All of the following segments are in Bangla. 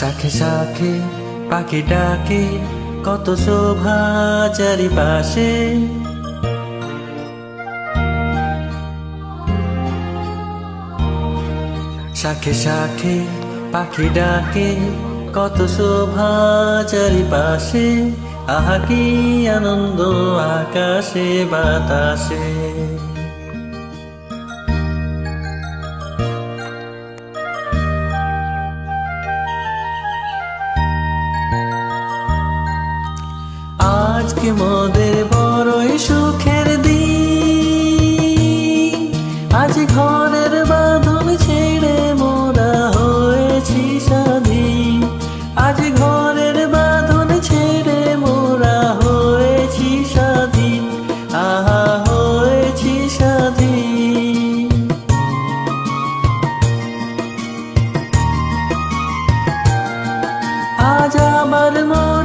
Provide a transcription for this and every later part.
শাখে শাখে পাখি ডাকে, কত শোভা চারিপাশে। শাখে শাখে পাখি ডাকে, কত শোভা চারিপাশে। আহা, কি আনন্দ আকাশে, বাতাসে। আজকে মোদের বড়ই সুখের দিন। আজ ঘরের বাঁধন ছেড়ে মোরা হয়েছি স্বাধীন। আজ ঘরের বাঁধন ছেড়ে মোরা হয়েছি স্বাধীন। আহা, হয়েছি স্বাধীন। আজ আমার মোরা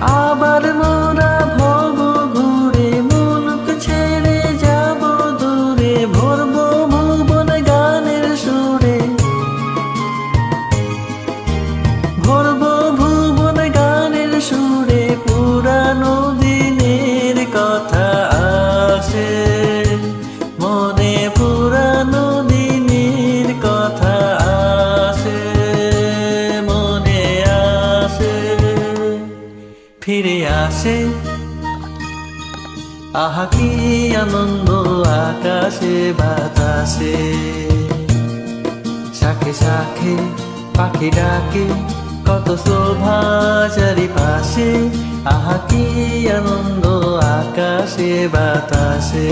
আবার মোরা ফিরে আসে। আহা, কি আনন্দ আকাশে, বাতাসে। শাখে শাখে পাখি ডাকে, কত শোভা চারিপাশে আহা, কি আনন্দ আকাশে, বাতাসে।